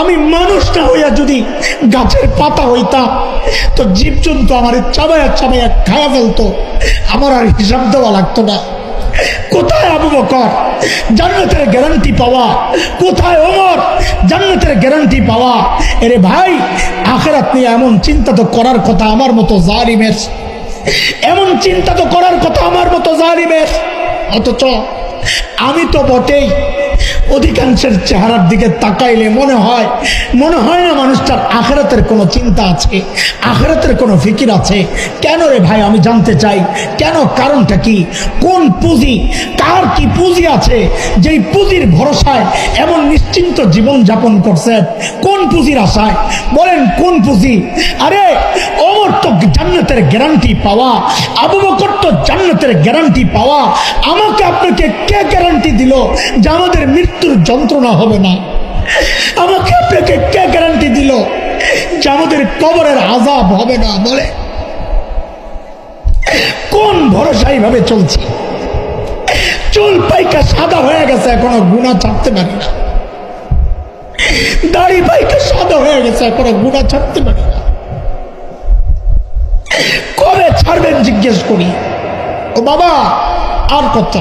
আমি মানুষটা হইয়া যদি গাছের পাতা হইতাম তো জীবজন্তু আমার চাবায়া চাবায়া খায়া ফেলতো। আমার আর হিসাব দেওয়া লাগতো না। কোথায় আবু বকর? জান্নাতের গ্যারান্টি পাওয়া। কোথায় ওমর? জান্নাতের গ্যারান্টি পাওয়া। এরে ভাই, আখেরাত নিয়ে এমন চিন্তা তো করার কথা আমার মতো জালিমের। এমন চিন্তা তো করার কথা আমার মতো জালিমের। অথচ আমি তো বটেই অধিকাংশের চেহারার দিকে তাকাইলে মনে হয় মনে হয় না মানুষটার আখেরাতের কোনো চিন্তা আছে, আখেরাতের কোনো ফিকির আছে। কেন রে ভাই আমি জানতে চাই, কেন কারণটা কি? কোন পুঁজি? কার কি পুঁজি আছে? যেই পুঁজির ভরসায় এমন নিশ্চিন্ত জীবন যাপন করছেন কোন পুঁজির আশায়? বলেন কোন পুঁজি? আরে তো জান্নাতের গ্যারান্টি পাওয়া, আবু বকর তো জান্নাতের গ্যারান্টি পাওয়া, আমাকে আপনাকে কে গ্যারান্টি দিল যে আমাদের মৃত্যুর যন্ত্রণা হবে না? আমাকে আপনাকে কে গ্যারান্টি দিল যে আমাদের কবরের আজাব হবে না? বলে। কোন ভরসা এইভাবে চলছে? চুল পাইকা সাদা হয়ে গেছে, এখনও গুণা ছাড়তে পারি না। দাড়ি পাইকা সাদা হয়ে গেছে, এখনও গুণা ছাড়তে পারি না। কবে ছাড়বেন, জিজ্ঞেস করি। ও বাবা, আর কত?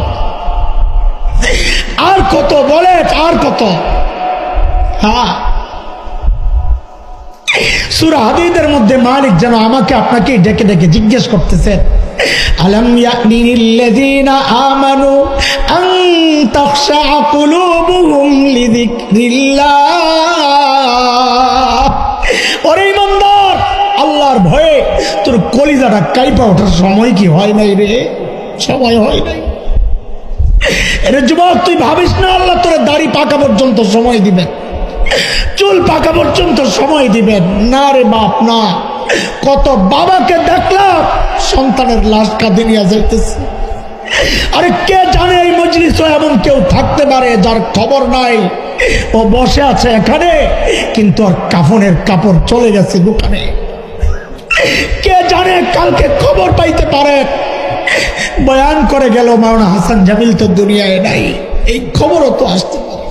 আর কত বলে আর কত? হ্যাঁ। সুরা মধ্যে মালিক যেন আমাকে আপনাকে ডেকে ডেকে জিজ্ঞেস করতেছেন আলম আমানু আন তাখশা কুলুবুহুম লিযিকরিল্লাহ? ওরে ভয়ে তোর কলিজাটা কাইপা ওঠার সময় কি হয় নাই রে? সময় হয় নাই। এর যুবক, তুই ভাবিস না আল্লাহ তোর দাড়ি পাকা পর্যন্ত সময় দিবেন চুল পাকা পর্যন্ত সময় দিবেন না রে বাপ, না। কত বাবাকে দেখলাম, সন্তানের লাশ কাঁধে নিয়ে যাইতেছে। আরে কে জানে এই মজলিস এমন কেউ থাকতে পারে যার খবর নাই? ও বসে আছে এখানে, কিন্তু আর কাফনের কাপড় চলে গেছে দোকানে। কে জানে কালকে খবর পাইতে পারে? বয়ান করে গেল মাওনা হাসান জামিল তো দুনিয়ায় নাই। এই খবরও তো আসতে পারে।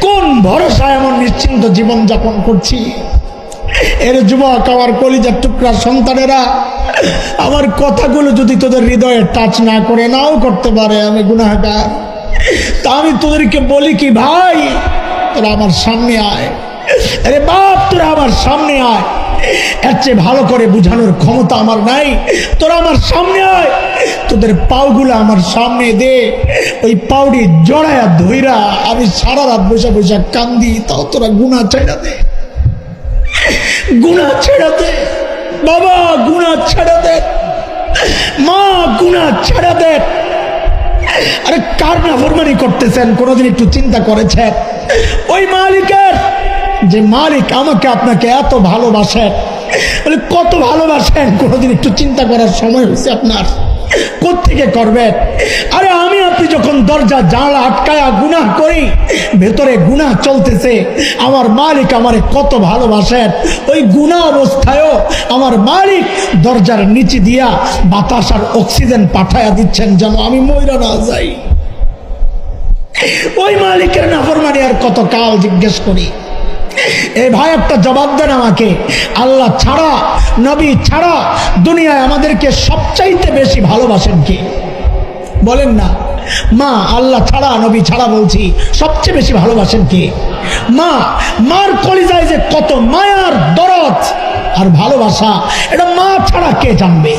কোন ভরসা এমন নিশ্চিন্ত জীবন যাপন করছি? এর যুবক, আমার কলিজার টুকরা সন্তানেরা, আমার কথাগুলো যদি তোদের হৃদয়ে টাচ না করে নাও করতে পারে, আমি গুনাহগার। তা আমি তোদেরকে বলি কি, ভাই, তোরা আমার সামনে আয়। আরে বাপ, তোরা আমার সামনে আয়। এর চেয়ে ভালো করে বুঝানোর ক্ষমতা আমার নাই। তোরা আমার সামনে আয়। তোদের পাওগুলো আমার সামনে দে। ওই পাউডি জড়ায়া ধইরা আমি সারা রাত বসে বসে কান্দি, তাও তোরা গুণা চাইরা দে। গুণা ছেড়া দে। বাবা, গুণা ছেড়া দে। মা, গুণা ছেড়া দে। আরে কার নাফরমানি করতেছেন? কোনোদিন একটু চিন্তা করেছেন? ওই মালিকের যে মালিক আমাকে আপনাকে এত ভালোবাসেন বলে, কত ভালোবাসেন? কোনোদিন একটু চিন্তা করার সময় হয়েছে আপনার। কোথেকে করবেন আরে, আমি আপনি যখন দরজা জানলা আটকায়া গুনাহ করি, ভেতরে গুনাহ চলতেছে, আমার মালিক আমারে কত ভালোবাসেন। ওই গুণা অবস্থায়ও আমার মালিক দরজার নিচে দিয়া বাতাস আর অক্সিজেন পাঠায়া দিচ্ছেন যেন আমি ময়রা না যাই। ওই মালিকের নাফরমানি আর কত কাল জিজ্ঞেস করি। এ ভাই একটা জবাব দেন আমাকে। আল্লাহ ছাড়া, নবী ছাড়া দুনিয়ায় আমাদেরকে সবচাইতে বেশি ভালোবাসেন কে? বলেন না। মা, আল্লাহ ছাড়া, নবী ছাড়া বলছি, সবচেয়ে বেশি ভালোবাসেন কে? মা, মার কলিজায় যে কত মায়ার দরদ আর ভালোবাসা, এটা মা ছাড়া কে জানবে?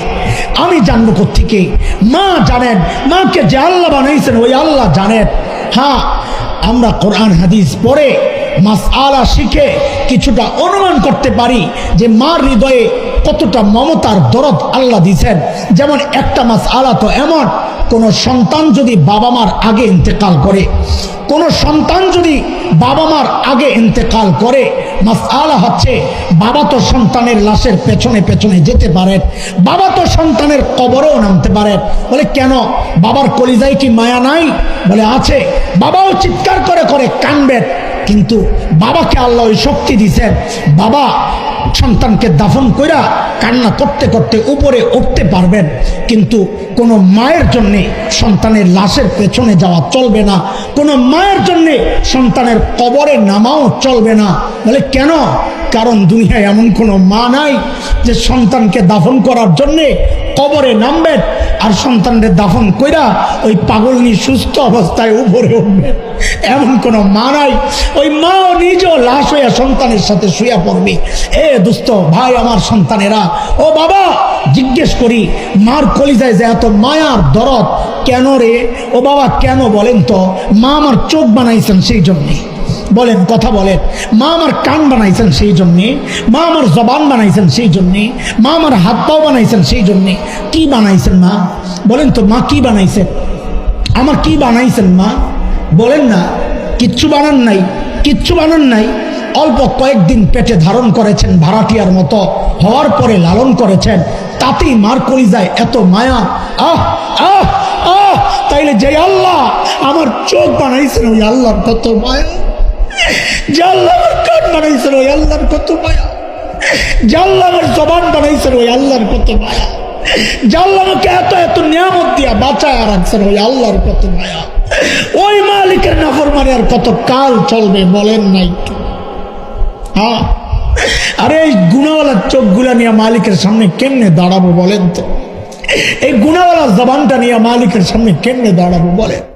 আমি জানব কোথেকে মা জানেন, মাকে যে আল্লাহ বানাইছেন, ওই আল্লাহ জানেন। হ্যাঁ আমরা কোরআন, হাদিস পড়ে মাস আলা শিখে কিছুটা অনুমান করতে পারি যে মার হৃদয়ে কতটা মমতার দরদ আল্লাহ দিছেন যেমন একটা মাস আলা তো এমন, কোন সন্তান যদি বাবা মার আগে ইন্তেকাল করে, কোন সন্তান যদি বাবা মার আগে ইন্তেকাল করে মাস আলা হচ্ছে বাবা তো সন্তানের লাশের পেছনে পেছনে যেতে পারেন বাবা তো সন্তানের কবরেও নামতে পারেন বলে কেন? বাবার কলিজায় কি মায়া নাই? বলে, আছে। বাবাও চিৎকার করে করে কানবেন কিন্তু বাবাকে আল্লাহ ওই শক্তি দিছেন বাবা সন্তানকে দাফন কইরা কান্না করতে করতে উপরে উঠতে পারবেন, কিন্তু কোনো মায়ের জন্যে সন্তানের লাশের পেছনে যাওয়া চলবে না, কোনো মায়ের জন্যে সন্তানের কবরে নামাও চলবে না। বলে কেন? কারণ দুনিয়ায় এমন কোনো মা নাই যে সন্তানকে দাফন করার জন্যে কবরে নামবেন আর সন্তানদের দাফন কইরা ওই পাগলনি সুস্থ অবস্থায় উপরে উঠবে। এমন কোনো মা নাই। ওই মাও নিজেও লাশ হইয়া সন্তানের সাথে শুয়ে পড়বে। এ দুস্থ ভাই আমার সন্তানেরা, ও বাবা, জিজ্ঞেস করি, মার কলিজায় যে এত মায়ার দরদ, কেন রে? ও বাবা, কেন বলেন তো? মা আমার চোখ বানাইছেন সেই জন্যে। বলেন, কথা বলেন। মা আমার কান বানাইছেন সেই জন্যে, মা আমার জবান বানাইছেন সেই জন্যে, মা আমার হাত পাও বানাইছেন সেই জন্যে। কি বানাইছেন মা? বলেন তো, মা কি বানাইছেন? আমার কি বানাইছেন মা? বলেন না, কিচ্ছু বানান নাই, কিচ্ছু বানান নাই। অল্প কয়েকদিন পেটে ধারণ করেছেন ভাড়াটিয়ার মতো, হওয়ার পরে লালন করেছেন। তাতেই মার কলিজায় এত মায়া। আহ আহ আহ, তাইলে যে আল্লাহ আমার চোখ বানাইছেন, ওই আল্লাহর কত মায়া। যে আল্লাহ আমার কান বানাইছেন, ওই আল্লাহর কত মায়া। যে আল্লাহ আমার জবান বানাইছেন, ওই আল্লাহর কত মায়া। যে এত এত নিয়ামত দিয়া বাঁচায় রাখছেন, ওই আল্লাহর কত মায়া। ওই মালিকের নাফরমানি আর কত কাল চলবে বলেন না একটু। হ্যাঁ? আরে এই গুণাওয়ালার চোখগুলা নিয়ে মালিকের সামনে কেমনে দাঁড়াবো বলেন তো? এই গুণাওয়ালা জবানটা নিয়ে মালিকের সামনে কেমনে দাঁড়াবো বলেন?